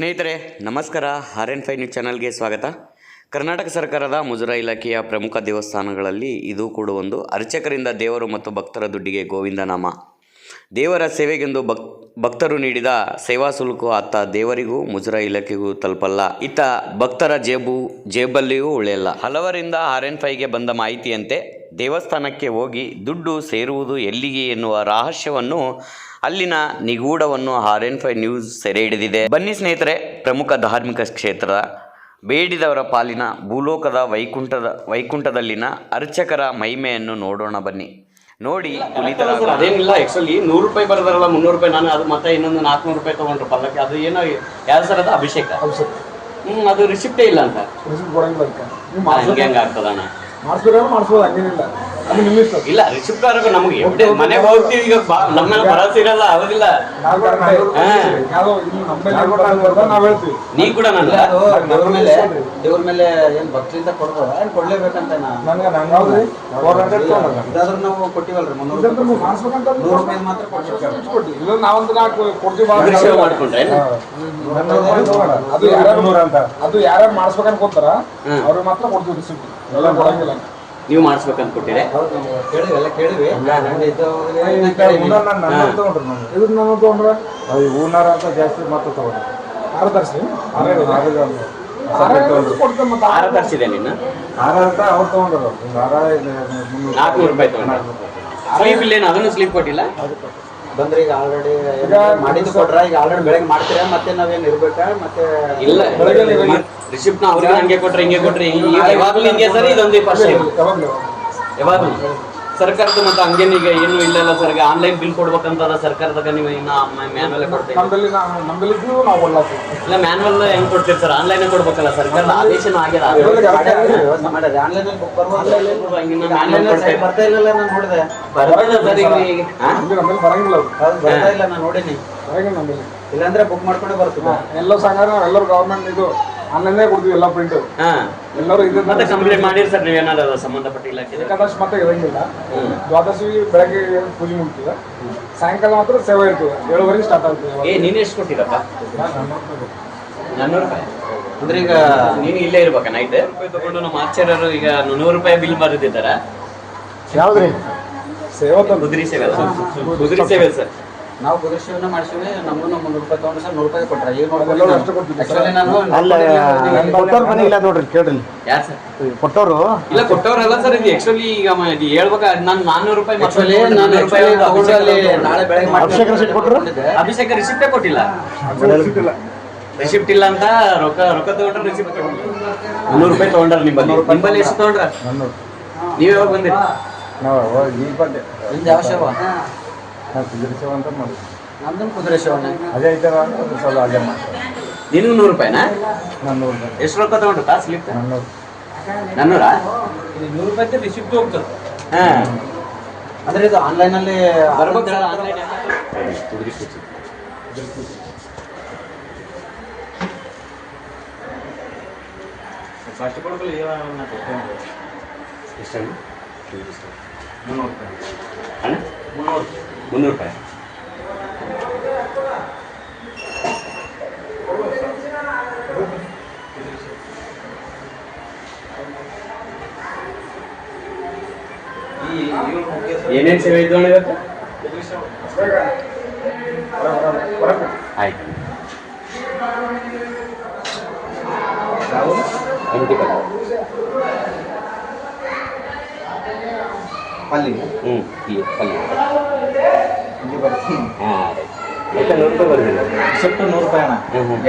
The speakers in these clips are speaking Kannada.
ಸ್ನೇಹಿತರೆ, ನಮಸ್ಕಾರ. ಆರ್ ಎನ್ ಫೈ ನ್ಯೂಸ್ ಚಾನಲ್ಗೆ ಸ್ವಾಗತ. ಕರ್ನಾಟಕ ಸರ್ಕಾರದ ಮುಜರಾ ಇಲಾಖೆಯ ಪ್ರಮುಖ ದೇವಸ್ಥಾನಗಳಲ್ಲಿ ಇದು ಕೂಡ ಒಂದು. ಅರ್ಚಕರಿಂದ ದೇವರು ಮತ್ತು ಭಕ್ತರ ದುಡ್ಡಿಗೆ ಗೋವಿಂದ ನಾಮ ದೇವರ ಸೇವೆಗೆಂದು ಭಕ್, ಭಕ್ತರು ನೀಡಿದ ಸೇವಾ ಶುಲ್ಕ ಅತ್ತ ದೇವರಿಗೂ, ಮುಜರಾ ಇಲಾಖೆಗೂ ತಲುಪಲ್ಲ. ಇತ್ತ ಭಕ್ತರ ಜೇಬು, ಜೇಬಲ್ಲಿಯೂ ಉಳಿಯಲ್ಲ. ಹಲವರಿಂದ ಆರ್ ಎನ್ ಫೈಗೆ ಬಂದ ಮಾಹಿತಿಯಂತೆ, ದೇವಸ್ಥಾನಕ್ಕೆ ಹೋಗಿ ದುಡ್ಡು ಸೇರುವುದು ಎಲ್ಲಿಗೆ ಎನ್ನುವ ರಹಸ್ಯವನ್ನು ಅಲ್ಲಿನ ನಿಗೂಢವನ್ನು ಆರ್ ಎನ್ ಫೈ ನ್ಯೂಸ್ ಸೆರೆ ಹಿಡಿದಿದೆ. ಬನ್ನಿ ಸ್ನೇಹಿತರೆ, ಪ್ರಮುಖ ಧಾರ್ಮಿಕ ಕ್ಷೇತ್ರ ಬೇಡಿದವರ ಪಾಲಿನ ಭೂಲೋಕದ ವೈಕುಂಠದ, ವೈಕುಂಠದಲ್ಲಿನ ಅರ್ಚಕರ ಮಹಿಮೆಯನ್ನು ನೋಡೋಣ ಬನ್ನಿ. ನೋಡಿ ಅದೇನಿಲ್ಲ ಆಕ್ಚುಲಿ ನೂರು ರೂಪಾಯಿ ಬರ್ದಾರಲ್ಲ ಮುನ್ನೂರು ರೂಪಾಯಿ ನಾನು ಅದು ಮತ್ತೆ ಇನ್ನೊಂದು ನಾಲ್ಕುನೂರು ರೂಪಾಯಿ ತಗೊಂಡ್ರು ಪಲ್ಲಕ್ಕೆ. ಅದು ಏನೋ ಯಾವ ಸರ್ ಅದು? ಅಭಿಷೇಕ? ಹ್ಮ್ ಅದು ರಿಸಿಪ್ಟೇ ಇಲ್ಲ ಅಂತ. ರಿಸಿಪ್ಟ್ ಕೊಡಂಗಿಲ್ಲ ಅಂತ ನೀವು ಹಂಗೆ ಹಂಗೆ ಆಗ್ತದಣ್ಣ. ಮಾಡಿಸ್ಬೇಕಾದ್ರೆ ಮಾಡಿಸ್ಬೋದು ಹಂಗೇನಿಲ್ಲ. ಇಲ್ಲ ರಿಸಿಪ್ಟ್ ನಮ್ಗೆ ಮನೆಗೆ ಹೋಗ್ತೀವಿ ಈಗ ನಮ್ಮ ಭರವಸೆ ಇರಲ್ಲ ಹೇಳ್ತೀವಿ. ನೀ ಕೂಡ ನನ್ನ ದೇವ್ರ ಮೇಲೆ ದೇವ್ರ ಮೇಲೆ ಏನ್ ಭಕ್ತಿಯಿಂದ ಕೊಡ್ಬೋದ? ಏನ್ ಕೊಡ್ಲೇಬೇಕಂತ ಇದಾದ್ರೂ ನಾವು ಕೊಟ್ಟಿವಲ್ರಿ ಮುನ್ನೂರು ಇದಂತೂ ರೂಪಾಯಿ. ನೂರು ರೂಪಾಯಿ ಮಾತ್ರ ಕೊಡ್ತೀವಿ. ಇಲ್ಲ ನಾವೊಂದು ನಾಲ್ಕು ಕೊಡ್ತೀವಿ ಮಾಡ್ಕೊಂಡ್ರೆ ಅದು ಅದು ಯಾರ್ಯಾರು ಮಾಡಿಸ್ಬೇಕಂತ ಕೊಡ್ತಾರ ಅವ್ರಿಗೆ ಮಾತ್ರ ಕೊಡ್ತೀವಿ ರಿಸಿಪ್ಟ್ ಎಲ್ಲ ಕೊಡಂಗಿಲ್ಲ. ನೀವು ನಾನು ತೊಗೊಂಡ್ರೆ ಹೂನಾರ ಅಂತ ಜಾಸ್ತಿ ಮತ್ತೆ ತಗೊಂಡ್ರೆ. ಆರ ತರಿಸಿ ಆರ ತರಿಸಿದೆ ನಿನ್ನ? ಹಾರ ಅಂತ ಅವ್ರು ತಗೊಂಡ್ರು. ಹಾರ ನಾಲ್ಕುನೂರು ರೂಪಾಯಿ ತಗೊಂಡ ಸ್ಲೀಪ್ ಇಲ್ಲೇನು ಅದನ್ನು ಸ್ಲಿಪ್ ಕೊಟ್ಟಿಲ್ಲ? ಬಂದ್ರೆ ಈಗ ಆಲ್ರೆಡಿ ಮಾಡಿದ್ದು ಕೊಟ್ರ? ಈಗ ಆಲ್ರೆಡಿ ಬೆಳಗ್ಗೆ ಮಾಡ್ತೀರಾ? ಮತ್ತೆ ನಾವೇನ್ ಇರ್ಬೇಕಾ? ಮತ್ತೆ ಇಲ್ಲ ರಿಸಿಪ್ಟ್ನ ಅವ್ರಿಗೆ ಹಂಗೆ ಕೊಟ್ರೆ ಹಿಂಗೆ ಕೊಟ್ರೆ ಯಾವಾಗಲೂ ಹಿಂಗೆ ಸರ್ ಇದೊಂದು ಫಸ್ಟ್ ಯಾವಾಗಲೂ. ಯಾವಾಗ್ಲೂ. ಸರ್ಕಾರದ ಮತ್ತೆ ಹಂಗೆ ಈಗ ಏನು ಇಲ್ಲ ಸರ್ ಆನ್ಲೈನ್ ಬಿಲ್ ಕೊಡ್ಬೇಕಂತದ ಸರ್ಕಾರದಾಗ ನೀವು ಇನ್ನ ಮ್ಯಾನ್ವಲ್ ಕೊಡ್ತೀವಿ ಇಲ್ಲ ಮ್ಯಾನ್ವಲ್ ಹೆಂಗ್ ಕೊಡ್ತೀರಿ ಸರ್ ಆನ್ಲೈನ್ ಕೊಡ್ಬೇಕಲ್ಲ ಸರ್ಕಾರದ ಆದೇಶ ಆಗ್ಯದ? ಇಲ್ಲಾಂದ್ರೆ ಬುಕ್ ಮಾಡ್ಕೊಂಡೇ ಬರ್ತದೆ. ಎಲ್ಲ ಸಂಘ ಎಲ್ಲರೂ ಗೌರ್ಮೆಂಟ್ ಇದು ಆನ್ಲೈನ್ನೇ ಕೊಡ್ತೀವಿ ಎಲ್ಲ ಪ್ರಿಂಟ್ ಹಾ. ಎಲ್ಲರೂ ಇದು ಮತ್ತೆ ಕಂಪ್ಲೀಟ್ ಮಾಡಿರಿ ಸರ್ ನೀವೇನಾದ್ರು ಸಂಬಂಧಪಟ್ಟ ಇಲಾಖೆ ಏಕಾದಶಿ ಮತ್ತೆ ಇರಂಗಿಲ್ಲ. ದ್ವಾದಶಿ ಬೆಳಗ್ಗೆ ಪೂಜೆ ಮುಗ್ತದೆ. ಸಾಯಂಕಾಲ ಮಾತ್ರ ಸೇವೆ ಇರ್ತದೆ. ಏಳುವರೆಗೆ ಸ್ಟಾರ್ಟ್ ಆಗ್ತದೆ ಏ ನೀನು ಎಷ್ಟು ಕೊಟ್ಟಿರಪ್ಪ? ನಾನ್ನೂರು ರೂಪಾಯಿ. ಅಂದ್ರೆ ಈಗ ನೀನು ಇಲ್ಲೇ ಇರ್ಬೇಕ ನೈಟ್ ರೂಪಾಯಿ ತಗೊಂಡು ನಮ್ಮ ಆಚಾರ್ಯರು ಈಗ ನೂರು ರೂಪಾಯಿ ಬಿಲ್ ಬರೆದಿದ್ದಾರೆ. ಯಾವ್ದ್ರಿ? ಸೇವೆ ಕುದುರೆ ಸೇವೆ? ಕುದುರೆ ಸೇವೆ ಸರ್. ನಾವು ಕುದುರೆಶಿವನ ಮಾಡಿಸಿವಿ ನಮಗೂ ಮುನ್ನೂರು ರೂಪಾಯಿ ತಗೊಂಡು ಸರ್ ನೂರು ರೂಪಾಯಿ ಕೊಟ್ಟರೆ ಸರ್. ಆಕ್ಚುಲಿ ನಾನು. ಅಲ್ಲ ಕೊಟ್ಟವ್ರ ಮನೆ ಇಲ್ಲ ನೋಡ್ರಿ ಕೇಳ್ರಿ. ಯಾರು ಸರ್? ಕೊಟ್ಟವರು? ಇಲ್ಲ ಕೊಟ್ಟವ್ರಲ್ಲ ಸರ್ ಇದು ಆಕ್ಚುಲಿ ಈಗ ಇದು ಹೇಳ್ಬೇಕ ನಾನು ನಾನ್ನೂರು ರೂಪಾಯಿ ನೂರು ನಾನು ರೂಪಾಯಿ ತಗೊಂಡು ಅಲ್ಲಿ ನಾಳೆ ಬೆಳಗ್ಗೆ ಅಭಿಷೇಕ ರಿಸಿಪ್ಟ್ ಕೊಟ್ಟರು ಅಭಿಷೇಕ ರಿಸಿಪ್ಟೇ ಕೊಟ್ಟಿಲ್ಲ. ರಿಸಿಪ್ಟ್ ಇಲ್ಲ. ಅಂತ ರೊಕ್ಕ ರೊಕ್ಕ ತಗೊಂಡ್ರೆ ರಿಸಿಪ್ಟ್ ಮುನ್ನೂರು ರೂಪಾಯಿ ತಗೊಂಡ್ರ ನಿಮ್ಮಲ್ಲಿ ನಿಮ್ಮಲ್ಲಿ ಎಷ್ಟು ತಗೊಂಡ್ರ? ನೀವ್ ಯಾವಾಗ ಬಂದಿರಿ. ನಾವು ಈಗ ಬಂದೆ. ನಿಮ್ದು ಕುದುರೆ ಕುದುರಿಸೇವ ಅಂತ ಮಾಡಿ ನಮ್ದು ಕುದುರೆ ಶಿವನ ಅದೇ ಅಂತ ಒಂದು ಸಲ ಅಲ್ಲೇ ಮಾಡ್ತಾರೆ ನಿನಗೂ ನೂರು ರೂಪಾಯಿನಾ? ನನ್ನೂರು ರೂಪಾಯಿ. ಎಷ್ಟು ರೊಕ್ಕ ತಗೊಂಡ್ರು ಕಾಸು ಸ್ಲಿಪ್ ನನ್ನೂರು. ನಾನ್ನೂರ? ನೂರು ರೂಪಾಯಿ ರಿಸಿಪ್ಟ್ ಹೋಗ್ತದೆ. ಹಾ. ಅಂದ್ರೆ ಇದು ಆನ್ಲೈನ್ ಅಲ್ಲಿ ಕುದುರೆ ಆನ್ಲೈನ್ ಫಸ್ಟ್ ಕೊಡಬೇಕಲ್ಲ ಇವಾಗ ಎಷ್ಟಣ್ಣ ಮುನ್ನೂರು ರೂಪಾಯಿ. ಮುನ್ನೂರು ಮುನ್ನೂರು ರೂಪಾಯಿ ಏನೇನು ಸೇವೆ ಇದ್ದು ಅಣ್ಣ ಇವತ್ತು ಆಯ್ತು ಎಂಟಿ ಪಲ್ಯ ಅಲ್ಲಿ ಹ್ಞೂ ಈ ಹಾಂ. ಮತ್ತೆ ನೂರು ರೂಪಾಯಿ ಬರೋದಿಲ್ಲ ರಿಸಿಪ್ಟ್ ನೂರು ರೂಪಾಯಿ ಅಣ್ಣ.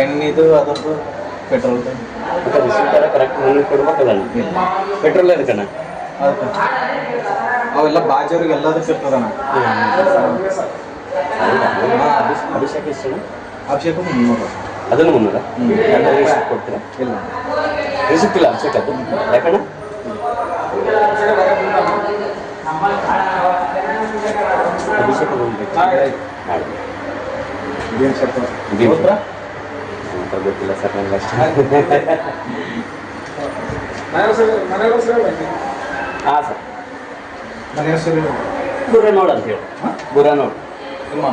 ಎಣ್ಣೆದು ಅದರದ್ದು ಪೆಟ್ರೋಲ್ ಮತ್ತೆ ಎಲ್ಲ ಕರೆಕ್ಟ್ ನನಗೆ ಕೊಡ್ಬೇಕಲ್ಲ ಪೆಟ್ರೋಲ್ ಅದಕ್ಕಣ್ಣ ಅವೆಲ್ಲ ಬಾಜವ್ರಿಗೆ ಎಲ್ಲದಕ್ಕೆ ಇರ್ತದಣ್ಣ ಅಭಿಷೇಕ ಎಷ್ಟು ಅಭಿಷೇಕ ಮುನ್ನೂರು. ಅದನ್ನು ಮುನ್ನೂರ? ಕೊಡ್ತೀರಾ? ಇಲ್ಲ. ರಿಸಿಪ್ಟ್ ಇಲ್ಲ ಅಭಿಷೇಕ ಅದು? ಯಾಕಣ್ಣ ಅಭಿಷೇಕ ಬಂದ್ಬೇಕು ಮಾಡಿ ಏನು ಸ್ವಲ್ಪ ಇದೇನು ಸರ್? ನಂತರ ಗೊತ್ತಿಲ್ಲ ಸರ್ ನನಗೆ ಅಷ್ಟೇ ಮನೆ ಮನೆ. ಹಾಂ ಸರ್ ನನ್ನ ಹೆಸರು ಅಂತ ಹೇಳಿ ಬುರ ನೋಡು ನಿಮ್ಮ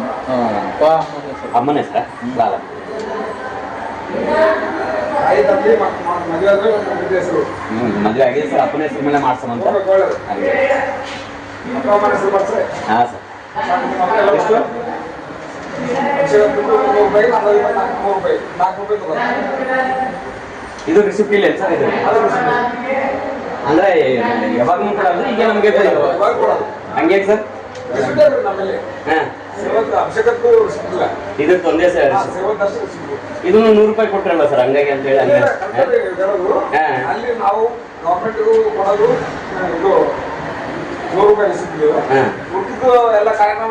ಅಮ್ಮನ ಹೆಸರ ಮ- ಮದುವೆ ಆಗಿದೆ ಸರ್ ಅಪ್ಪನ ಹೆಸರು ಮೇಲೆ ಅಮ್ಮನ ಹಾ ಸರ್ ಎಷ್ಟು? ರೂಪಾಯಿ ನಾಲ್ಕು ರೂಪಾಯಿ ನಾಲ್ಕು ರೂಪಾಯಿ ಇದು ರಿಸಿಪ್ಟ್ ಇಲ್ಲ ಸರ್ ಇದು ಅದು ಅಂದ್ರೆ ಯಾವಾಗ್ಲೂ ಕೂಡ ಅಂದ್ರೆ ಈಗ ನಮಗೆ ಹಂಗೆ ಸರ್? ಇದೆ ತೊಂದರೆ ಸರ್. ಇದನ್ನು ನೂರು ರೂಪಾಯಿ ಕೊಟ್ಟಿರಲ್ಲ ಸರ್ ಹಂಗಾಗಿ ಅಂತ ಹೇಳಿ ಹಂಗೆ. ನಾವು ಗೌರ್ಮೆಂಟ್ ಕೊಡೋದು ರೂಪಾಯಿ. ಉಳ್ದಿದ್ದು ಎಲ್ಲ ಕಾರ್ಯಕ್ರಮ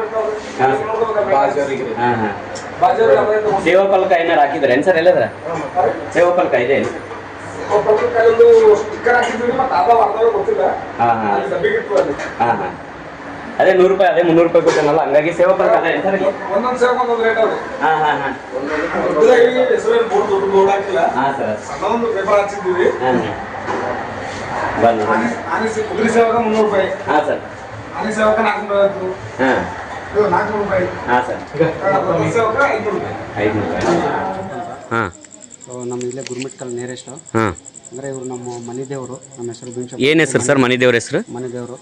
ಸೇವಾ ಫಲಕ ಏನಾರು ಹಾಕಿದ್ರೆ ಏನ್ ಸರ್ ಎಲ್ಲದ್ರ? ಸೇವಾ ಫಲಕ ಇದೆ. ಸ್ಟಿಕ್ಕರ್ ಹಾಕಿದ್ವಿ ಮತ್ತೆ ಅದ ಗೊತ್ತಿಲ್ಲ. ನೂರು ರೂಪಾಯಿ ಅದೇ ಮುನ್ನೂರು ರೂಪಾಯಿ ಕೊಟ್ಟನಲ್ಲ ಹಂಗಾಗಿ ಸೇವಾ ಫಲಕ ಅದೇ ಒಂದೊಂದು ಇಲ್ಲಿ? ಒಂದೊಂದ್ ರೇಟ್ ಅವ್ರಿ. ಹಾ ಹಾ ಹಾ. ಬೋರ್ಡ್ ದೊಡ್ಡ ಬೋರ್ಡ್ ಹಾಕಿಲ್ಲ. ಹಾ ಸರ್. ಸಣ್ಣ ಒಂದು ಪೇಪರ್ ಹಚ್ಚಿದ್ದೀವಿ ಹಾಂ ಹಾ. ಬನ್ನಿ. ಕುದುರೆ ಸೇವಕ ಮುನ್ನೂರು ರೂಪಾಯಿ. ಹಾಂ ಸರ್. ಆನೆ ಸೇವಕ ನಾಲ್ಕುನೂರ ಐವತ್ತು ಹಾ. ಇದು ನಾಲ್ಕುನೂರು ರೂಪಾಯಿ. ಹಾ ಸರ್. ಕುದುರೆ ಸೇವಕ ಐದುನೂರು ರೂಪಾಯಿ. ಐದುನೂರು ರೂಪಾಯಿ. ಹಾಂ. ಸೊ ನಮ್ಮ ಇಲ್ಲೇ ಗುರುಮಿಟ್ಕಲ್ ನೇರೆಸ್ಟ್ ಹಾಂ. ಅಂದರೆ ಇವರು ನಮ್ಮ ಮನೆ ದೇವರು ನಮ್ಮ ಹೆಸರು ಭೀಮಶಂಕರ ಏನು ಹೆಸರು ಸರ್ ಮನಿದೇವ್ರ ಹೆಸರು? ಮನಿದೇವರು.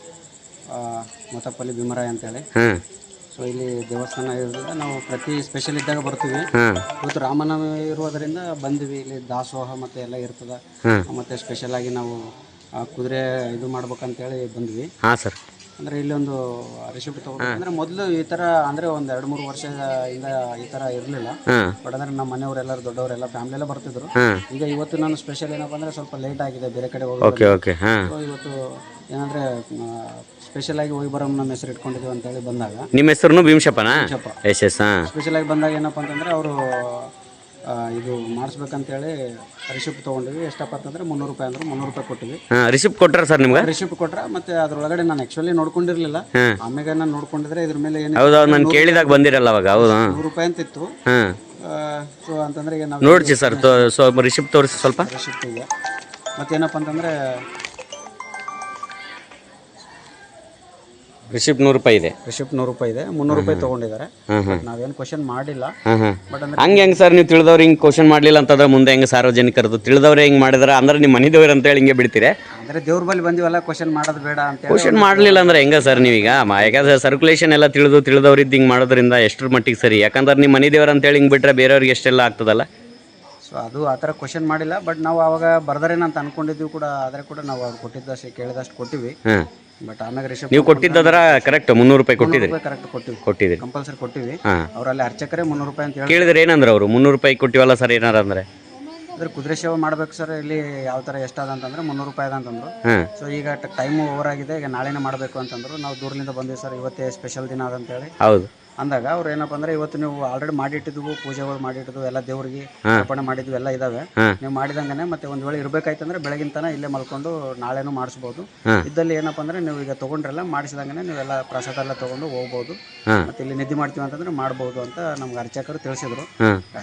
ಮೊತ್ತಪಲ್ಲಿ ಭೀಮರಾಯ ಅಂತೇಳಿ. ಹಾಂ. ಸೊ ಇಲ್ಲಿ ದೇವಸ್ಥಾನ ಇರೋದ್ರಿಂದ ನಾವು ಪ್ರತಿ ಸ್ಪೆಷಲ್ ಇದ್ದಾಗ ಬರ್ತೀವಿ. ಹಾಂ. ಇವತ್ತು ರಾಮನವಮಿ ಇರುವುದರಿಂದ ಬಂದ್ವಿ. ಇಲ್ಲಿ ದಾಸೋಹ ಮತ್ತೆ ಎಲ್ಲ ಇರ್ತದ. ಮತ್ತೆ ಮತ್ತು ಸ್ಪೆಷಲ್ ಆಗಿ ನಾವು ಆ, ಕುದುರೆ ಇದು ಮಾಡ್ಬೇಕಂತೇಳಿ ಬಂದ್ವಿ. ಹಾಂ ಸರ್ ಅಂದರೆ ಇಲ್ಲಿ ಒಂದು ರಿಸಿಪ್ಟ್ ತಗೊಂಡು ಅಂದ್ರೆ ಮೊದಲು ಈ ತರ ಅಂದ್ರೆ ಒಂದು ಎರಡು ಮೂರು ವರ್ಷದಿಂದ ಈ ತರ ಇರಲಿಲ್ಲ. ಬಟ್ ಅಂದ್ರೆ ನಮ್ಮ ಮನೆಯವರೆಲ್ಲರೂ ದೊಡ್ಡವರೆಲ್ಲ ಫ್ಯಾಮಿಲಿ ಎಲ್ಲ ಬರ್ತಿದ್ರು. ಈಗ ಇವತ್ತು ನಾನು ಸ್ಪೆಷಲ್ ಏನಪ್ಪ ಅಂದ್ರೆ ಸ್ವಲ್ಪ ಲೇಟ್ ಆಗಿದೆ ಬೇರೆ ಕಡೆ ಹೋಗಿ ಇವತ್ತು ಏನಂದ್ರೆ ಸ್ಪೆಷಲ್ ಆಗಿ ಹೋಗಿ ಬರೋ ನಮ್ಮ ಹೆಸರು ಇಟ್ಕೊಂಡಿದ್ದೀವಿ ಅಂತೇಳಿ ಬಂದಾಗ. ನಿಮ್ಮ ಹೆಸರು ಭೀಮಶಪ್ಪನಾ? ಸ್ಪೆಷಲ್ ಆಗಿ ಬಂದಾಗ ಏನಪ್ಪ ಅಂತಂದ್ರೆ ಅವರು ಇದು ಮಾಡಿಸ್ಬೇಕಂತೇಳಿ ರಿಸಿಪ್ಟ್ ತೊಗೊಂಡಿವಿ. ಎಷ್ಟಪ್ಪ ಅಂತಂದ್ರೆ ಮುನ್ನೂರು ರೂಪಾಯಿ ಅಂದ್ರೆ ಮುನ್ನೂರು ರೂಪಾಯಿ ಕೊಟ್ಟಿವಿ. ರಿಸಿಪ್ಟ್ ಕೊಟ್ಟರೆ ಸರ್ ನಿಮ್ಗೆ? ರಿಸಿಪ್ಟ್ ಕೊಟ್ಟರೆ ಮತ್ತೆ ಅದ್ರೊಳಗಡೆ ನಾನು ಆಕ್ಚುಲಿ ನೋಡ್ಕೊಂಡಿರ್ಲಿಲ್ಲ. ಆಮೇಲೆ ನಾನು ನೋಡ್ಕೊಂಡಿದ್ರೆ ಇದ್ರ ಮೇಲೆ ಏನು ಹೌದು ನಾನು ಕೇಳಿದಾಗ ಬಂದಿರಲ್ಲ ಅವಾಗ ಹೌದು. ನೂರು ರೂಪಾಯಿ ಅಂತ ಇತ್ತು ಹಾಂ ಸೊ ಅಂತಂದ್ರೆ ಈಗ ನಾವು ನೋಡ್ಸಿ ಸರ್ ಸೊ ರಿಸಿಪ್ಟ್ ತೋರಿಸಿ ಸ್ವಲ್ಪ. ರಿಸಿಪ್ಟ್ ಇದೆ ಮತ್ತೇನಪ್ಪ ಅಂತಂದರೆ ರಿಸಿಪ್ಟ್ ನೂರು ರೂಪಾಯಿ ಇದೆ. ರಿಸಿಪ್ಟ್ ನೂರು ರೂಪಾಯಿ ಇದೆ. ಮುನ್ನೂರು ರೂಪಾಯಿ ತಗೊಂಡಿದ್ದಾರೆ. ನಾವೇನು ಕ್ವಶನ್ ಮಾಡಿಲ್ಲ. ಬಟ್ ಅಂದ್ರೆ ಹಂಗೆ ಹೆಂಗೆ ಸರ್ ನೀವು ತಿಳಿದವ್ರು ಹಿಂಗೆ ಕ್ವಶನ್ ಮಾಡಲಿಲ್ಲ ಅಂತಂದ್ರೆ ಮುಂದೆ ಹೆಂಗೆ ಸಾರ್ವಜನಿಕರದು ತಿಳಿದವ್ರೆ ಹಿಂಗೆ ಮಾಡಿದ್ರೆ? ಅಂದ್ರೆ ನಿಮ್ಮ ಮನೆ ಅಂತೇಳಿ ಹಿಂಗೆ ಬಿಡ್ತೀರಿ. ಅಂದರೆ ದೇವ್ರ ಬಳಿ ಬಂದಿವಲ್ಲ ಕ್ವಶನ್ ಮಾಡೋದು ಬೇಡ ಅಂತ ಕ್ವಶನ್ ಮಾಡಲಿಲ್ಲ ಅಂದ್ರೆ ಹೆಂಗೆ ಸರ್ ನೀವೀಗ? ಮ- ಯಾಕಂದ್ರೆ ಸರ್ಕ್ಯುಲೇಷನ್ ಎಲ್ಲ ತಿಳಿದು ತಿಳಿದವ್ರಿದ್ದು ಹಿಂಗೆ ಮಾಡೋದ್ರಿಂದ ಎಷ್ಟರ ಮಟ್ಟಿಗೆ ಸರಿ? ಯಾಕಂದ್ರೆ ನಿಮ್ಮ ಮನೆ ದೇವ್ರು ಅಂತೇಳಿ ಹಿಂಗೆ ಬಿಟ್ರೆ ಬೇರೆಯವ್ರಿಗೆ ಎಷ್ಟೆಲ್ಲ ಆಗ್ತದಲ್ಲ? ಸೊ ಅದು ಆ ಥರ ಕ್ವಶನ್ ಮಾಡಿಲ್ಲ. ಬಟ್ ನಾವು ಅವಾಗ ಬರ್ದರೇನಂತ ಅಂತ ಅನ್ಕೊಂಡಿದ್ವಿ ಕೂಡ. ಆದರೆ ಕೂಡ ನಾವು ಅವ್ರು ಕೊಟ್ಟಿದ್ದಷ್ಟು ಕೇಳಿದಷ್ಟು ಕೊಟ್ಟಿವಿ. ಹಾಂ. ಬಟ್ ಆಮ್ಯಾಗ ನೀವು ಕೊಟ್ಟಿದ್ದದರ ಕರೆಕ್ಟ್ ಮುನ್ನೂರು ರೂಪಾಯಿ ಕೊಟ್ಟಿದ್ರಿ ರೂಪಾಯಿ ಕರೆಕ್ಟ್ ಕೊಟ್ಟಿವಿ. ಕೊಟ್ಟಿದ್ರಿ ಕಂಪಲ್ಸರಿ ಕೊಟ್ಟಿವಿ. ಹಾಂ. ಅವರಲ್ಲಿ ಅರ್ಚಕರೇ ಮುನ್ನೂರು ರೂಪಾಯಿ ಅಂತ ಹೇಳಿ ಕೇಳಿದ್ರೆ ಏನಂದ್ರೆ ಅವರು? ಮುನ್ನೂರು ರೂಪಾಯಿ ಕೊಟ್ಟಿವಲ್ಲ ಸರ್ ಏನಾರ ಅಂದ್ರೆ? ಅಂದ್ರೆ ಕುದುರೆ ಸೇವೆ ಮಾಡ್ಬೇಕು ಸರ್ ಇಲ್ಲಿ ಯಾವ ಥರ ಎಷ್ಟಾದ ಅಂತಂದ್ರೆ ಮುನ್ನೂರು ರೂಪಾಯಿ ಅದ ಅಂತಂದ್ರು. ಹಾಂ. ಸೊ ಈಗ ಟೈಮ್ ಓವರ್ ಆಗಿದೆ ಈಗ ನಾಳೆನೇ ಮಾಡಬೇಕು ಅಂತಂದ್ರು. ನಾವು ದೂರದಿಂದ ಬಂದಿವಿ ಸರ್ ಇವತ್ತೇ ಸ್ಪೆಷಲ್ ದಿನ ಅದಂತೇಳಿ ಹೌದು. ಅಂದಾಗ ಅವ್ರು ಏನಪ್ಪ ಅಂದ್ರೆ ಇವತ್ತು ನೀವು ಆಲ್ರೆಡಿ ಮಾಡಿಟ್ಟಿದ್ವು ಪೂಜೆಗಳು ಮಾಡಿಟ್ಟಿದ್ವು ಎಲ್ಲ ದೇವ್ರಿಗೆ ಅರ್ಪಣೆ ಮಾಡಿದ್ವು ಎಲ್ಲ ಇದಾವೆ. ನೀವು ಮಾಡಿದಂಗನೆ ಮತ್ತೆ ಒಂದ್ ವೇಳೆ ಇರ್ಬೇಕಾಯ್ತಂದ್ರೆ ಬೆಳಗಿನ ತನ ಇಲ್ಲೇ ಮಲ್ಕೊಂಡು ನಾಳೆನೂ ಮಾಡಿಸ್ಬೋದು. ಹಾಂ. ಇದ್ದಲ್ಲಿ ಏನಪ್ಪ ಅಂದ್ರೆ ನೀವು ಈಗ ತಗೊಂಡ್ರಲ್ಲ ಮಾಡಿಸಿದಂಗನೆ ನೀವೆಲ್ಲ ಪ್ರಸಾದ ಎಲ್ಲ ತಗೊಂಡು ಹೋಗ್ಬಹುದು. ಮತ್ತೆ ಇಲ್ಲಿ ನಿಧಿ ಮಾಡ್ತೀವಿ ಅಂತಂದ್ರೆ ಮಾಡಬಹುದು ಅಂತ ನಮ್ಗೆ ಅರ್ಚಕರು ತಿಳಿಸಿದ್ರು.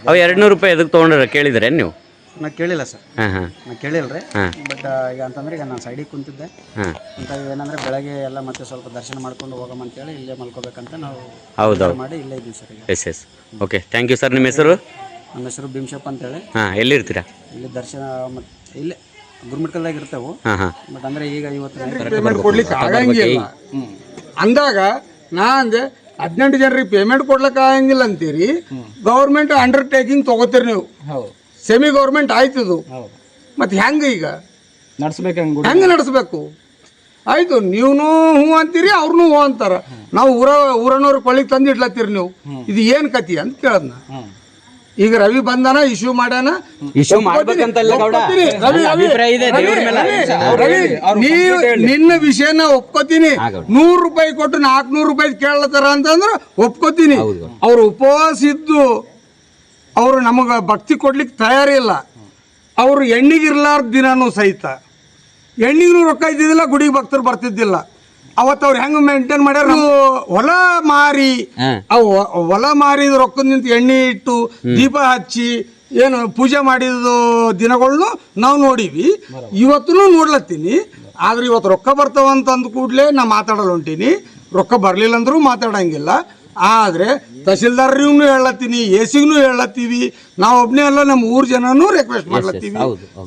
ಅವ್ ಎರಡ್ನೂರು ನೂರು ರೂಪಾಯಿ ಎದಕ್ಕೆ ತೊಗೊಂಡ್ರೆ ಕೇಳಿದ್ರೆ ನೀವು? ನಾ ಕೇಳಿಲ್ಲ ಸರ್. ಹಾಂ ಹಾಂ. ನಾ ಕೇಳಿಲ್ರಿ. ರೀ ಬಟ್ ಈಗ ಅಂತಂದ್ರೆ ಈಗ ನಾನು ಸೈಡಿಗೆ ಕುಂತಿದ್ದೆ. ಹಾಂ. ಅಂತ ಏನಂದ್ರೆ ಬೆಳಗ್ಗೆ ಎಲ್ಲ ಮತ್ತೆ ಸ್ವಲ್ಪ ದರ್ಶನ ಮಾಡ್ಕೊಂಡು ಹೋಗಮ್ಮ ಅಂತೇಳಿ ಇಲ್ಲೇ ಮಲ್ಕೋಬೇಕಂತ ನಾವು ಹೌದೌದು ಮಾಡಿ ಇಲ್ಲೇ ಇದ್ದೀವಿ ಸರ್ ಈಗ. Yes yes. Okay thank you sir ನಿಮ್ಮ ಹೆಸರು? ನಮ್ಮ ಹೆಸರು ಭೀಮಶಪ್ಪ ಅಂತೇಳಿ. ಹಾಂ ಎಲ್ಲಿರ್ತೀರಾ? ಇಲ್ಲಿ ದರ್ಶನ ಮತ್ತೆ ಇಲ್ಲೇ ಗುರುಮಿಟ್ಕಲ್ದಾಗ ಇರ್ತೇವೆ. ಹಾಂ ಹಾಂ. ಬಟ್ ಅಂದ್ರೆ ಈಗ ಇವತ್ತು ಪೇಮೆಂಟ್ ಕೊಡ್ಲಿಕ್ಕೆ ಆಗಂಗಿಲ್ಲ. ಅಂದಾಗ ನಾ ಅಂದೆ ಹದಿನೆಂಟು ಜನರಿಗೆ ಪೇಮೆಂಟ್ ಕೊಡ್ಲಿಕ್ಕೆ ಆಗಂಗಿಲ್ಲ ಅಂತೀರಿ. ಗೌರ್ಮೆಂಟ್ ಅಂಡರ್ಟೇಕಿಂಗ್ ತಗೋತೀರಿ ನೀವು. ಸೆಮಿ ಗೌರ್ಮೆಂಟ್ ಆಯ್ತದು ಮತ್ತೆ ಹೆಂಗೆ ಈಗ? ನಡೆಸ್ಬೇಕು ಹೆಂಗೆ ನಡೆಸ್ಬೇಕು? ಆಯ್ತು ನೀವು ಹ್ಞೂ ಅಂತೀರಿ ಅವ್ರನ್ನೂ ಹ್ಞೂ ಅಂತಾರೆ. ನಾವು ಊರ ಊರನವ್ರ ಕೊಳ್ಳಿಗೆ ತಂದು ಇಡ್ಲತ್ತೀರಿ ನೀವು. ಇದು ಏನು ಕತಿ ಅಂತ ಕೇಳದ್ನ. ಈಗ ರವಿ ಬಂದಾನ ಇಶ್ಯೂ ಮಾಡ್ಯಾನ. ಇಶ್ಯೂ ನೀವು ನಿನ್ನ ವಿಷಯನ ಒಪ್ಕೋತೀನಿ. ನೂರು ರೂಪಾಯಿ ಕೊಟ್ಟು ನಾಲ್ಕುನೂರು ರೂಪಾಯಿ ಕೇಳತ್ತಾರ ಅಂತಂದ್ರೆ ಒಪ್ಕೋತೀನಿ. ಅವ್ರು ಉಪವಾಸ ಇದ್ದು ಅವರು ನಮಗೆ ಭಕ್ತಿ ಕೊಡ್ಲಿಕ್ಕೆ ತಯಾರಿಲ್ಲ ಅವರು ಎಣ್ಣಿಗಿರ್ಲಾರ್ದ ದಿನಾನು ಸಹಿತ. ಎಣ್ಣಿಗೂ ರೊಕ್ಕ ಇದ್ದಿದ್ದಿಲ್ಲ ಗುಡಿಗೆ ಭಕ್ತರು ಬರ್ತಿದ್ದಿಲ್ಲ. ಅವತ್ತು ಅವ್ರು ಹೆಂಗ್ ಮೇಂಟೈನ್ ಮಾಡ್ಯಾರ? ಹೊಲ ಮಾರಿ ಅವು ಹೊಲ ಮಾರಿದ ರೊಕ್ಕದಿಂದ ಎಣ್ಣೆ ಇಟ್ಟು ದೀಪ ಹಚ್ಚಿ ಏನು ಪೂಜೆ ಮಾಡಿದ ದಿನಗಳನ್ನು ನಾವು ನೋಡೀವಿ. ಇವತ್ತು ನೋಡ್ಲತ್ತೀನಿ. ಆದ್ರೆ ಇವತ್ತು ರೊಕ್ಕ ಬರ್ತಾವ ಅಂತ ಅಂದ ಕೂಡಲೇ ನಾ ಮಾತಾಡಲು ಹೊಂಟೀನಿ ರೊಕ್ಕ ಬರಲಿಲ್ಲ ಅಂದ್ರೂ ಮಾತಾಡಂಗಿಲ್ಲ. ಆದ್ರೆ ತಹಶೀಲ್ದಾರ್ರಿಗೂ ಹೇಳತ್ತೀನಿ ಎ ಸಿಗ್ನು ಹೇಳತ್ತೀವಿ. ನಾವು ಒಬ್ನೇ ಅಲ್ಲ ನಮ್ಮ ಊರ್ ಜನನೂ ರಿಕ್ವೆಸ್ಟ್ ಮಾಡ್ಲತ್ತೀವಿ.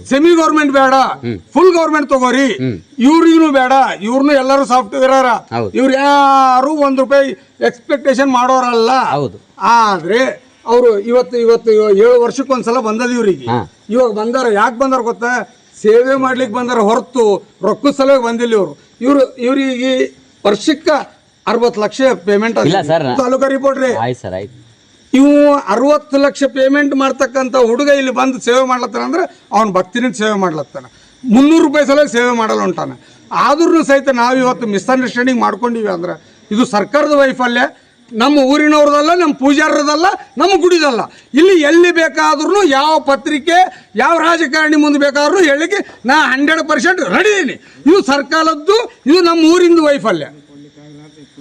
ಸೆಮಿ ಗೌರ್ಮೆಂಟ್ ಬೇಡ ಫುಲ್ ಗೌರ್ಮೆಂಟ್ ತಗೋರಿ. ಇವ್ರಿಗೂ ಬೇಡ ಇವ್ರನ್ನು ಎಲ್ಲರೂ ಸಾಫ್ಟ್ವೇರ್ ಇವ್ರು ಯಾರು ಒಂದ್ ರೂಪಾಯಿ ಎಕ್ಸ್ಪೆಕ್ಟೇಷನ್ ಮಾಡೋರಲ್ಲ. ಆದ್ರೆ ಅವರು ಇವತ್ತು ಇವತ್ತು ಏಳು ವರ್ಷಕ್ಕೊಂದ್ಸಲ ಬಂದದ ಇವ್ರಿಗೆ. ಇವಾಗ ಬಂದಾರ ಯಾಕೆ ಬಂದಾರ ಗೊತ್ತಾ? ಸೇವೆ ಮಾಡ್ಲಿಕ್ಕೆ ಬಂದಾರ ಹೊರತು ರೊಕ್ಕದ ಸಲುವಾಗಿ ಬಂದಿಲ್ಲ ಇವರು. ಇವ್ರು ಇವ್ರಿಗೆ ವರ್ಷಕ್ಕ ಅರವತ್ತು ಲಕ್ಷ ಪೇಮೆಂಟ್ ಇಲ್ಲ sir. ತಾಲೂಕಾ ರಿಪೋರ್ಟ್ ರೀ. ಆಯ್ತು ಸರ್ ಆಯ್ತು. ಇವು ಅರವತ್ತು ಲಕ್ಷ ಪೇಮೆಂಟ್ ಮಾಡ್ತಕ್ಕಂಥ ಹುಡುಗ ಇಲ್ಲಿ ಬಂದು ಸೇವೆ ಮಾಡ್ಲತ್ತಾನ ಅಂದ್ರೆ ಅವ್ನ ಭಕ್ತಿನ ಸೇವೆ ಮಾಡ್ಲತ್ತಾನ. ಮುನ್ನೂರು ರೂಪಾಯಿ ಸಲ ಸೇವೆ ಮಾಡಲ್ಲ ಹೊಂಟಾನ ಆದ್ರೂ ಸಹಿತ ನಾವು ಇವತ್ತು ಮಿಸ್ಅಂಡರ್ಸ್ಟ್ಯಾಂಡಿಂಗ್ ಮಾಡ್ಕೊಂಡಿವಿ ಅಂದ್ರೆ ಇದು ಸರ್ಕಾರದ ವೈಫಲ್ಯ ನಮ್ಮ ಊರಿನವ್ರದಲ್ಲ ನಮ್ಮ ಪೂಜಾರದಲ್ಲ ನಮ್ಮ ಗುಡಿದಲ್ಲ. ಇಲ್ಲಿ ಎಲ್ಲಿ ಬೇಕಾದ್ರೂ ಯಾವ ಪತ್ರಿಕೆ ಯಾವ ರಾಜಕಾರಣಿ ಮುಂದೆ ಬೇಕಾದ್ರೂ ಹೇಳಿಕೆ ನಾ ಹಂಡ್ರೆಡ್ ಪರ್ಸೆಂಟ್ ರೆಡಿ ಇದೀನಿ. ಇದು ಸರ್ಕಾರದ್ದು ಇದು ನಮ್ಮ ಊರಿಂದು ವೈಫಲ್ಯ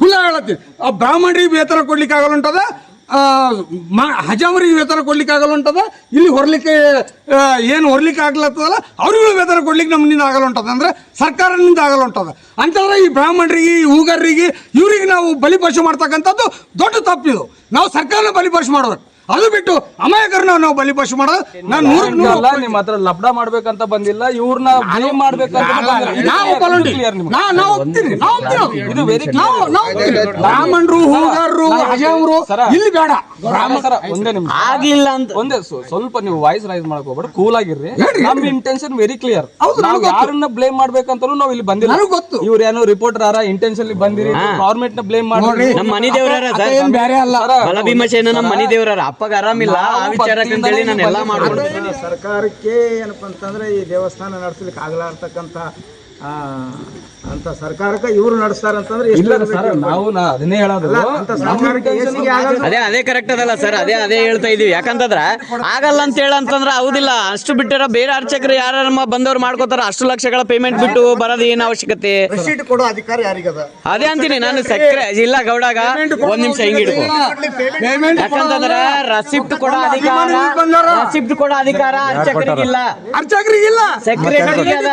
ಕುಲ ಹೇಳತ್ತೀನಿ ಆ ಬ್ರಾಹ್ಮಣರಿಗೆ ವೇತನ ಕೊಡ್ಲಿಕ್ಕೆ ಆಗಲ್ಲ ಉಂಟದ ಹಜಾಮರಿಗೆ ವೇತನ ಕೊಡ್ಲಿಕ್ಕೆ ಆಗಲ್ಲ ಉಂಟದ ಇಲ್ಲಿ ಹೊರಲಿಕ್ಕೆ ಏನು ಹೊರ್ಲಿಕ್ಕೆ ಆಗ್ಲತ್ತದಲ್ಲ? ಅವ್ರಿಗೂ ವೇತನ ಕೊಡ್ಲಿಕ್ಕೆ ನಮ್ಮಿಂದ ಆಗಲ್ಲ ಉಂಟದ ಅಂದ್ರೆ ಸರ್ಕಾರದಿಂದ ಆಗಲ್ಲ ಉಂಟದ ಅಂತಂದ್ರೆ ಈ ಬ್ರಾಹ್ಮಣರಿಗೆ, ಈ ಹೂಗರಿಗೆ ಇವ್ರಿಗೆ ನಾವು ಬಲಿಪಶು ಮಾಡ್ತಕ್ಕಂಥದ್ದು ದೊಡ್ಡ ತಪ್ಪಿದು. ನಾವು ಸರ್ಕಾರನ ಬಲಿಪಶು ಮಾಡ್ಬೇಕು. ಅದು ಬಿಟ್ಟು ಅಮಾಯಕರನ್ನ ನಾವು ಬಲಿಪಶು ಮಾಡೋದು ನಾನು ನೂರಕ್ಕೆ ನೂರು ನಿಮ್ಮ ಹತ್ರ ಲಬ್ಡ ಮಾಡ್ಬೇಕಂತ ಬಂದಿಲ್ಲ ಇವ್ರನ್ನ ಬಲಿ ಮಾಡ್ಬೇಕಂತ. ನಾವು ನಾವು ಒಪ್ತೀನಿ. ನಾವು ಇದು. ನಾವು ನಾವು ಬ್ರಾಹ್ಮಣರು ಹೂಗಾರರು ಅಜಾವ್ರು. ಇಲ್ಲಿ ಬೇಡ. ಸರ, ಒಂದೇ ನಿಮಿಷ. ಆಗಿಲ್ಲ ಅಂತ. ಒಂದೇ ಸ್ವಲ್ಪ ನೀವು ವಾಯ್ಸ್ ರೈಸ್ ಮಾಡಕ್ ಹೋಗ್ಬೇಡ. ಕೂಲ್ ಆಗಿರ್ರಿ. ನಮ್ ಇಂಟೆನ್ಷನ್ ವೆರಿ ಕ್ಲಿಯರ್ ನಾವು ಯಾರನ್ನ ಬ್ಲೇಮ್ ಮಾಡ್ಬೇಕಂತ ನಾವು ಇಲ್ಲಿ ಬಂದಿಲ್ಲ. ನನಗ್ ಗೊತ್ತು. ಇವ್ರು ಏನೋ ರಿಪೋರ್ಟರ್ ಆರ ಇಂಟೆನ್ಶನ್ ಬಂದಿರಿ ಗೌರ್ಮೆಂಟ್ನ ಬ್ಲೇಮ್ ಮಾಡಿ ನಮ್ಮ ಮನಿ ದೇವರ ಬೇರೆ ಅಲ್ಲ. ನಮ್ಮ ಮನಿ ದೇವ್ರಾರ ಅಪ್ಪಗ ಆರಾಮಿಲ್ಲ ಆ ವಿಚಾರಕ್ಕೆ ಅಂತೇಳಿ ಸರ್ಕಾರಕ್ಕೆ ಏನಪ್ಪ ಅಂತಂದ್ರೆ ಈ ದೇವಸ್ಥಾನ ನಡೆಸ್ಲಿಕ್ಕೆ ಆಗ್ಲಾರ್ತಕ್ಕಂಥ ಆ, ಅಂತ ಸರ್ಕಾರಕ್ಕೆ ಇವರು ನಡೆಸ್ತಾರ ಅಂತಂದ್ರೆ ಇಲ್ಲ ಸರ್ ನಾವು ನಾ ಅದನ್ನೇ ಹೇಳೋದು. ಅಂತ ಸರ್ಕಾರಕ್ಕೆ ಏಸಿಗೆ ಆಗಲ್ಲ. ಅದೇ ಅದೇ ಕರೆಕ್ಟ್ ಅದಲ್ಲ ಸರ್ ಅದೇ ಅದೇ ಹೇಳ್ತಾ ಇದೀವಿ. ಯಾಕಂತಂದ್ರ ಆಗಲ್ಲ ಅಂತ ಹೇಳಂತಂದ್ರ ಹೌದಿಲ್ಲ. ಅಷ್ಟು ಬಿಟ್ಟಿರೋ ಬೇರೆ ಅರ್ಚಕರು ಯಾರ ಬಂದವ್ರು ಮಾಡ್ಕೋತಾರ ಅಷ್ಟು ಲಕ್ಷಗಳ ಪೇಮೆಂಟ್ ಬಿಟ್ಟು ಬರೋದು ಏನ್ ಅವಶ್ಯಕತೆ? ರಸೀಟ್ ಕೊಡೋ ಅಧಿಕಾರ ಯಾರಿಗದ? ಅದೇ ಅಂತೀನಿ ನಾನು ಸಕ್ಕರೆ ಇಲ್ಲ ಗೌಡಾಗ ಒಂದ್ ನಿಮಿಷ ಹಿಂಗಿಡ್ಕೊ ಪೇಮೆಂಟ್ ಯಾಕಂತಂದ್ರ ರಸಿಪ್ಟ್ ಕೊಡೋ ಅಧಿಕಾರ ರಸಿಪ್ಟ್ ಕೊಡೋ ಅಧಿಕಾರ ಅರ್ಚಕರಿಗಿಲ್ಲ. ಅರ್ಚಕರಿಗಿಲ್ಲ. ಸೆಕ್ರೆಟರಿಗೆ ಅದ.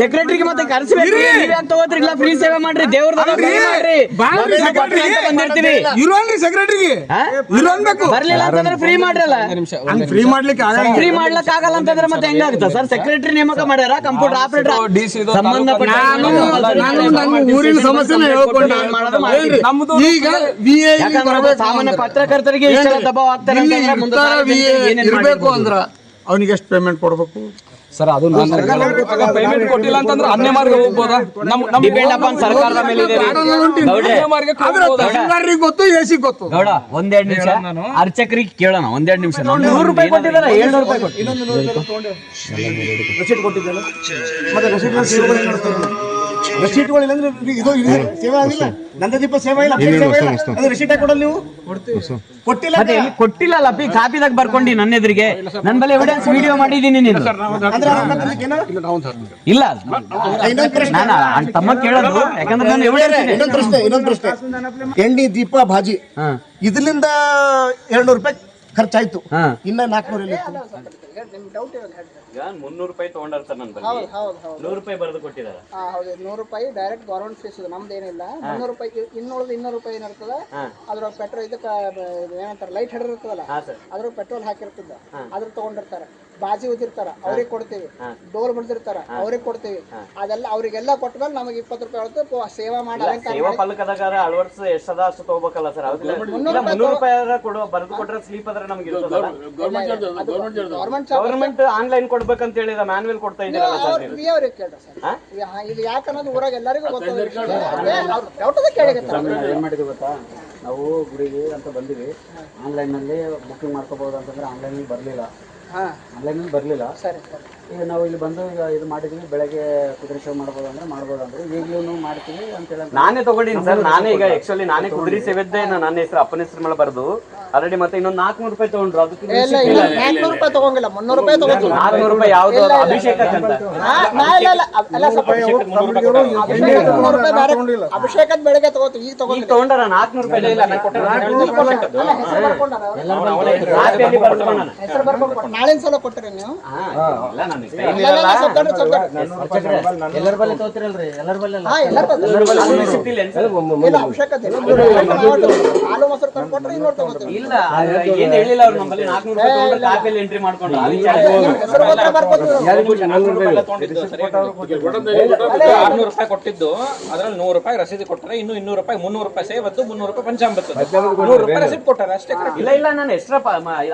ಸೆಕ್ರೆಟರಿಗೆ ಮತ್ತೆ ಕರ್ಸ್ಬೇಕು ಫ್ರೀ ಸೇವೆ ಮಾಡ್ರಿ ದೇವ್ರ ಮಾಡ್ರಿ. ಬಂದಿರ್ತೀವಿ. ಇರೋನ್ರಿ ಸೆಕ್ರೆಟರಿಗೆ. ಹಾ? ಇರೋ ಅನ್ಬೇಕು. ಬರ್ಲಿಲ್ಲ ಅಂತಂದ್ರೆ ಫ್ರೀ ಮಾಡ್ರಲ್ಲ. ಫ್ರೀ ಮಾಡ್ಲಿಕ್ಕೆ ಆಗಲ್ಲ ಫ್ರೀ ಮಾಡ್ಲಕ್ ಆಗಲ್ಲ ಅಂತಂದ್ರೆ ಮತ್ತೆ ಹೆಂಗಾಗುತ್ತೆ ಸರ್ ಸೆಕ್ರೆಟರಿ ನೇಮಕ ಮಾಡ್ಯಾರ? ಕಂಪ್ಯೂಟರ್ ಆಪರೇಟರ್ ಸಂಬಂಧಪಟ್ಟ ನಾನು ನಾನು ನನ್ನ ಊರಿನ ಸಮಸ್ಯೆ ಹೇಳ್ಕೊಂಡೆ ಈಗ ವಿ ಸಾಮಾನ್ಯ ಪತ್ರಕರ್ತರಿಗೆ ಇಷ್ಟೆಲ್ಲ ದಬಾವ್ ಆಗ್ತಾರೆ ಇರ್ಬೇಕು ಅಂದ್ರ ಅವನಿಗೆ ಎಷ್ಟು ಪೇಮೆಂಟ್ ಕೊಡಬೇಕು? ಸರ್ ಅದು ಪೇಮೆಂಟ್ ಕೊಟ್ಟಿಲ್ಲ ಅಂತಂದ್ರೆ ಅನ್ಯ ಮಾರ್ಗ ಹೋಗ್ಬೋದಾ? ನಮ್ ನಮ್ ಡಿಪೆಂಡ್ ಅಪಾನ್ ಸರ್ಕಾರದ ಮೇಲೆ ಇದೆ ರೀ. ಗೌಡ್ರೆ ಅನ್ಯ ಮಾರ್ಗಕ್ಕೆ ಆದ್ರೆ ಹೋಗ್ಬೋದಾ? ತಹಶೀಲ್ದಾರ್ರಿಗೆ ಗೊತ್ತು ಎಸಿ ಗೊತ್ತು. ಗೌಡ ಒಂದೆರಡು ನಿಮಿಷ. ಅರ್ಚಕರಿಗೆ ಕೇಳೋಣ ಒಂದೆರಡು ನಿಮಿಷ. ನೂರು ರೂಪಾಯಿ ಕೊಟ್ಟಿದ್ದಾರೆ? ಏಳ್ನೂರು ರೂಪಾಯಿ ರಸೀಟ್ ಕೊಟ್ಟಿದ್ದಲ್ಲ ಮತ್ತೆ ರಸೀಟ್ ಇಲ್ಲಂದ್ರೆ ಇದು ಇದು ಸೇವೆ ಆಗಿಲ್ಲ. ನಂದದೀಪ ಸೇವೆ ಇಲ್ಲ ಸೇವೆ ಅದು ನೀವು? ಕೊಟ್ಟಿಲ್ಲ ಮತ್ತೆ ಇಲ್ಲಿ ಕೊಟ್ಟಿಲ್ಲಲ್ಲ ಕಾಪಿದಾಗ ಬರ್ಕೊಂಡಿ ನನ್ನ ಎದುರಿಗೆ. ನನ್ನ ಬಳಿ ಎವಿಡೆನ್ಸ್ ವಿಡಿಯೋ ಮಾಡಿದೀನಿ ನೀನು. ಅಂದ್ರೆ? ಇಲ್ಲ ನಾನು ತಮ್ಮ ಕೇಳೋದು ಯಾಕಂದ್ರೆ ನಾನು ಎವಿಡೆನ್ಸ್ ಇದೆ. ಇನ್ನೊಂದು ಪ್ರಶ್ನೆ ಇನ್ನೊಂದು ಪ್ರಶ್ನೆ. ಎಣ್ಣೆ ದೀಪ ಭಾಜಿ. ಇದರಿಂದ ಎರಡ್ನೂರು ರೂಪಾಯಿ ಖರ್ಚಾಯ್ತು. ಹಾ. ಇನ್ನ ನಾಲ್ಕುನೂರ ಈಗ ಮುನ್ನೂರು ರೂಪಾಯಿ ತಗೊಂಡಾರ ಸರ್ ನನ್ನ ಬಳಿ ನೂರು ರೂಪಾಯಿ ಬರೆದು ಕೊಟ್ಟಿದ್ದಾರೆ ಹಾ, ಹೌದು ನೂರು ರೂಪಾಯಿ ಡೈರೆಕ್ಟ್ ಗೌರ್ಮೆಂಟ್ ಫೀಸ್ ಇದು ನಮ್ದು ಏನಿಲ್ಲ. ಮುನ್ನೂರು ರೂಪಾಯಿ ಇನ್ನೂರು ಇನ್ನೂರು ರೂಪಾಯಿ ಏನಿರ್ತದ ಅದ್ರ ಪೆಟ್ರೋಲ್ ಇದಕ್ಕೆ ಏನಂತಾರೆ ಲೈಟ್ ಹೆಡರ್ ಇರ್ತದಲ್ಲ ಅದ್ರ ಪೆಟ್ರೋಲ್ ಹಾಕಿರ್ತದ ಅದ್ರ ತಗೊಂಡಿರ್ತಾರ. ಬಾಜಿ ಉದಿರ್ತಾರ ಅವ್ರಿಗೆ ಕೊಡ್ತೀವಿ. ಡೋಲ್ ಬಡ್ದಿರ್ತಾರ ಅವ್ರಿಗೆ ಕೊಡ್ತೀವಿ. ಅದೆಲ್ಲ ಅವರಿಗೆಲ್ಲ ಕೊಟ್ಟ ಮೇಲೆ ನಮಗೆ ಇಪ್ಪತ್ತು ರೂಪಾಯಿ ಹೊರತು ಸೇವಾ ಮಾಡಿ ಸೇವಾ ಫಲಕದಾಗ ಅಳವಡಿಸ್ ಎಷ್ಟದ ಅಷ್ಟು ತಗೋಬೇಕಲ್ಲ ಸರ್ ಮುನ್ನೂರು ರೂಪಾಯಿ ಕೊಡು ಬರೆದು ಕೊಟ್ರೆ ಸ್ಲೀಪ್ ಅದ್ರ ನಮ್ಗೆ ಗೌರ್ಮೆಂಟ್ ಆನ್ಲೈನ್ ಕೊಡ್ಬೇಕಂತ ಹೇಳಿದ ಮ್ಯಾನ್ಯಲ್ ಕೊಡ್ತಾ ಇದ್ದೀರಲ್ಲ ಸರ್ ಅವ್ರಿಗೆ ಕೇಳ್ರಿ ಸರ್. ಇದು ಯಾಕನ್ನೋದು ಊರಾಗ ಎಲ್ಲರಿಗೂ ಗೊತ್ತಾಗ ಅದ ಏನ್ ಮಾಡಿದ್ವಿ ಗೊತ್ತಾ? ನಾವು ಗುಡಿಗೆ ಅಂತ ಬಂದಿವಿ ಆನ್ಲೈನ್ನಲ್ಲಿ ಬುಕಿಂಗ್ ಮಾಡ್ಕೋಬಹುದು ಅಂತಂದ್ರೆ ಆನ್ಲೈನ್ ಬರ್ಲಿಲ್ಲ. ಹಾ. ಆನ್ಲೈನ್ ಬರಲಿಲ್ಲ. ಸರಿ ಸರಿ. ಈಗ ನಾವು ಇಲ್ಲಿ ಬಂದು ಈಗ ಇದು ಮಾಡಿದ್ವಿ ಬೆಳಗ್ಗೆ ಕುದುರೆ ಸೇವೆ ಮಾಡ್ಬೋದು ಅಂದ್ರೆ ಮಾಡ್ಬೋದು ಅಂದ್ರೆ ಈಗಲೂ ಮಾಡ್ತೀವಿ ಅಂತ ಹೇಳಿ ನಾನೇ ತಗೊಂಡಿನಿ ಸರ್ ನಾನೇ ಈಗ ಆಕ್ಚುಲಿ ನಾನೇ ಕುದುರೆ ಸೇವೆದ್ದೆ ನನ್ನ ಹೆಸರು ಅಪ್ಪನ ಹೆಸರು ಮೇಲೆ ಬರ್ದು ಆಲ್ರೆಡಿ ಮತ್ತೆ ಇನ್ನೊಂದು ನಾಲ್ಕುನೂರು ರೂಪಾಯಿ ತಗೊಂಡ್ರು ಅದಕ್ಕೆ ನಾಲ್ಕುನೂರು ರೂಪಾಯಿ ತಗೊಂಗಿಲ್ಲ ಮುನ್ನೂರು ರೂಪಾಯಿ ತಗೋತೀವಿ ನಾಲ್ಕುನೂರು ರೂಪಾಯಿ ಯಾವ್ದು ಅಭಿಷೇಕ ಅಂತ ಅಭಿಷೇಕದ ಬೆಳಗ್ಗೆ ತಗೋತೀವಿ ಈಗ ಈಗ ತಗೊಂಡಿಲ್ಲ ತಗೊಂಡಾರ ನಾಲ್ಕುನೂರು ರೂಪಾಯಿ ಇಲ್ಲ ನಾಳೆ ಸಲ ಕೊಟ್ಟಿರಿ ನೀವು ಎಲ್ಲರ ಬಲ್ಲಿ ತಗೋತಿರಲ್ರಿ ಎಲ್ಲರ ಬಲ್ಲಿ ಹಾ, ಎಲ್ಲ ತಗೋತೀವಿ. ಇಲ್ಲ. ಏನ್ ಸರ್? ಇಲ್ಲ ಅಭಿಷೇಕದ ಇಲ್ಲ. ಹಾಲು ಮೊಸರು ತಂದು ಕೊಟ್ರೆ ಇನ್ನೂರು ತಗೋತೀವಿ ಇಲ್ಲ ಅದು ಏನ್ ಹೇಳಿಲ್ಲ ಅವ್ರು ನಮ್ಮಲ್ಲಿ ನಾಲ್ಕುನೂರು ರೂಪಾಯಿ ತಗೊಂಡ್ರೆ ಕಾಪಿಯಲ್ಲಿ ಎಂಟ್ರಿ ಮಾಡ್ಕೊಂಡು ಅದು ವಿಚಾರ ಹೆಸರು ಮಾತ್ರ ಬರ್ಕೊತೀವಿ ಆರ್ನೂರು ರೂಪಾಯಿ ಕೊಟ್ಟಿದ್ದು ಅದ್ರಲ್ಲಿ ನೂರು ರೂಪಾಯಿ ರಸೀದಿ ಕೊಟ್ಟರೆ ಇನ್ನು ಇನ್ನೂರು ರೂಪಾಯಿ ಮುನ್ನೂರು ರೂಪಾಯಿ ಸೇವತ್ತು ಮುನ್ನೂರು ರೂಪಾಯಿ ಪಂಚಾಮೃತ ನೂರು ರೂಪಾಯಿ ರಸೀದಿ ಕೊಟ್ಟಾರೆ ಅಷ್ಟೇ. ಇಲ್ಲ ಇಲ್ಲ ನಾನು ಎಕ್ಸ್ಟ್ರಾ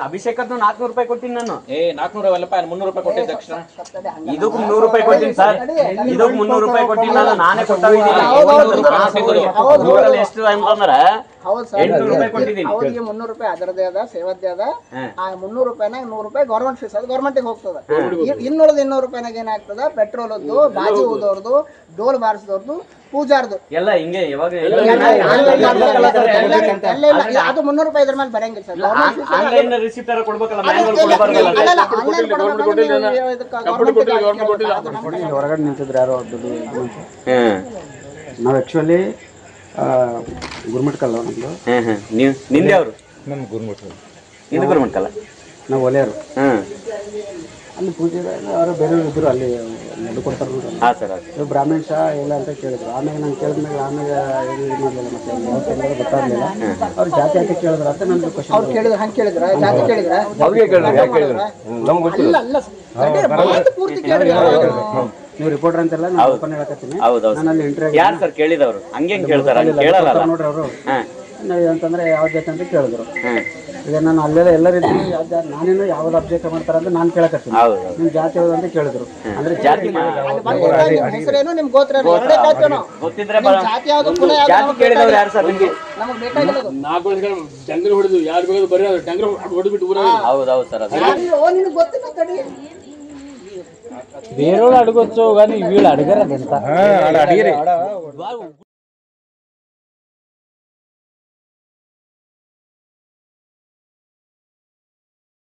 ಅಭಿಷೇಕದ್ದು ನಾಲ್ಕುನೂರು ರೂಪಾಯಿ ಕೊಟ್ಟಿನಿ ನಾನು. ಏ ನಾಲ್ಕುನೂರ ರೂಪಾಯಿ ಮುನ್ನೂರು ರೂಪಾಯಿ ಕೊಟ್ಟಿದ್ದ ಇದಕ್ಕೂ ಮುನ್ನೂರು ರೂಪಾಯಿ ಕೊಟ್ಟಿನಿ ಸರ್. ಇದಕ್ ಮುನ್ನೂರು ರೂಪಾಯಿ ಕೊಟ್ಟಿಲ್ಲ ನಾನು ಕೊಟ್ಟಿದ್ದೀನಿ ಎಷ್ಟು ಅಂತಂದ್ರೆ ಹೌದು ಸರ್ ಎಂಟ್ನೂರು ರೂಪಾಯಿ ಕೊಟ್ಟಿದ್ದೀನಿ ಅವ್ರಿಗೆ ಮುನ್ನೂರು ರೂಪಾಯಿ ಅದರದೇ ಅದ ಸೇವದ್ದೇ ಅದ ಆ ಮುನ್ನೂರು ರೂಪಾಯಿನಾಗ ನೂರು ರೂಪಾಯಿ ಗೌರ್ಮೆಂಟ್ ಫೀಸ್ ಅದು ಗೌರ್ಮೆಂಟಿಗೆ ಹೋಗ್ತದೆ ಇನ್ನೂರದ ಇನ್ನೂರು ರೂಪಾಯಿನಾಗ ಏನಾಗ್ತದ ಪೆಟ್ರೋಲದ್ದು ಬಾಜಿ ಊದೋರ್ದು ಡೋಲ್ ಬಾರಿಸಿದವ್ರದ್ದು ಪೂಜಾರ್ದು ಎಲ್ಲ ಹಿಂಗೆ ಯಾವಾಗ ಅದು ಮುನ್ನೂರು ರೂಪಾಯಿ ಇದ್ರ ಮೇಲೆ ಬರಂಗಿಲ್ಲ ಸರ್ ಗೌರ್ಮೆಂಟ್ ಆನ್ಲೈನ್ ರಿಸಿಪ್ಟ್ ಕೊಡ್ಬೇಕಲ್ಲ ಹೊರಗಡೆ ನಿಂತಿದ್ರು ಯಾರೋ ದುಡ್ಡು ನಾವು ಆ್ಯಕ್ಚುಲಿ ಗುರ್ಮಟ್ಕಲ್ಲ ನಮ್ಮದು ಹಾಂ ಹ್ಮ್ ನೀವು ನಿಂದೆ ಅವರು ನಮ್ಮ ಗುರುಮಠ. ಇದು ನಾವು ಒಲೆಯರು. ಹ್ಮ್ ಅಲ್ಲಿ ಪೂಜೆ ಅವರು ಬೇರೆಯವ್ರು ಇದ್ರು ಅಲ್ಲಿ ನಡ್ಕೊಡ್ತಾರೆ ನೋಡಿ. ಹಾ ಸರ್ ಇದು ಅಂತ ಕೇಳಿದ್ರು. ಆಮೇಲೆ ನಾನು ಕೇಳಿದ್ಮೇಲೆ ಆಮೇಲೆ ಏನು ಇದು ಮಾಡಲಿಲ್ಲ ಮತ್ತೆ ಅಲ್ಲಿ ಯಾವ ಸಂಘ ಗೊತ್ತಾಗಲಿಲ್ಲ. ಅವ್ರು ಜಾತಿ ಅಂತ ಕೇಳಿದ್ರು ಅಂತ ನಂದು ಅವ್ರು ಕ್ವಶನ್ ಕೇಳಿದ್ರ ಹಂಗೆ ಕೇಳಿದ್ರ? ಜಾತಿ ಕೇಳಿದ್ರ? ಅವ್ರಿಗೆ ಕೇಳಿದ್ರು ಯಾಕೆ ಕೇಳಿದ್ರು? ನಮ್ಗೆ ಗೊತ್ತಿಲ್ಲ. ಅಲ್ಲ ಅಲ್ಲ ಅದೇ ಪೂರ್ತಿ ಕೇಳಿದ್ರಿ. ನೀವು ರಿಪೋರ್ಟರ್ ಅಂತೆಲ್ಲ ನಾನು ಓಪನ್ ಹೇಳಕತ್ತೀನಿ. ಹೌದೌದು ನಾನು ಅಲ್ಲಿ ಇಂಟರ್ವ್ಯೂ ಯಾರು ಸರ್ ಕೇಳಿದವರು? ಹಂಗೆ ಕೇಳ್ತಾರ ಹಂಗೆ ಕೇಳಲ್ಲ ನೋಡ್ರಿ ಅವರು. ಹಾ. ಅಂತಂದ್ರೆ ಯಾವ ಜಾತಿ ಅಂತ ಕೇಳಿದ್ರು. ಈಗ ನಾನು ಅಲ್ಲೆಲ್ಲ ಎಲ್ಲರೂ ಇದ್ದೀನಿ ಯಾವ ಜಾ- ನಾನೇನು ಯಾವ್ದು ಅಬ್ಜೆಕ್ಟ್ ಮಾಡ್ತಾರೆ ಅಂತ ನಾನು ಕೇಳಕತ್ತೀನಿ. ಹೌದು ನಿಮ್ ಜಾತಿ ಯಾವ್ದು ಅಂತ ಕೇಳಿದ್ರು. ಅಂದ್ರೆ ಜಾತಿ ಹೆಸರೇನು? ನಿಮ್ ಗೋತ್ರ ಏನು? ಎರಡೇ ಗೊತ್ತಿದ್ರೆ ಜಾತಿ ಯಾವ್ದು ಕುಲ ಯಾವ್ದು? ಜಾತಿ ನಮ್ಗೆ ಕೇಳಿದವ್ರು ಯಾರು ಸರ್ ನಿಮ್ಗೆ? ನಮಗೆ ಬೇಕಾಗಿಲ್ಲ ಅದು. ಡಂಗ್ರ ಹೊಡೆದು ಯಾರು ಬೇಕಾದ್ರು ಬರೀ ಡಂಗ್ರ ಹೊಡೆದ್ಬಿಟ್ಟು ಊರ ಹೌದೌದು ಸರ್ ಅದು. ಓ, ನಿನಗೆ ಗೊತ್ತಿಲ್ಲ వేరే వాళ్ళు అడగచ్చు కానీ వీళ్ళు అడిగారు అది ఎంత అడిగారు.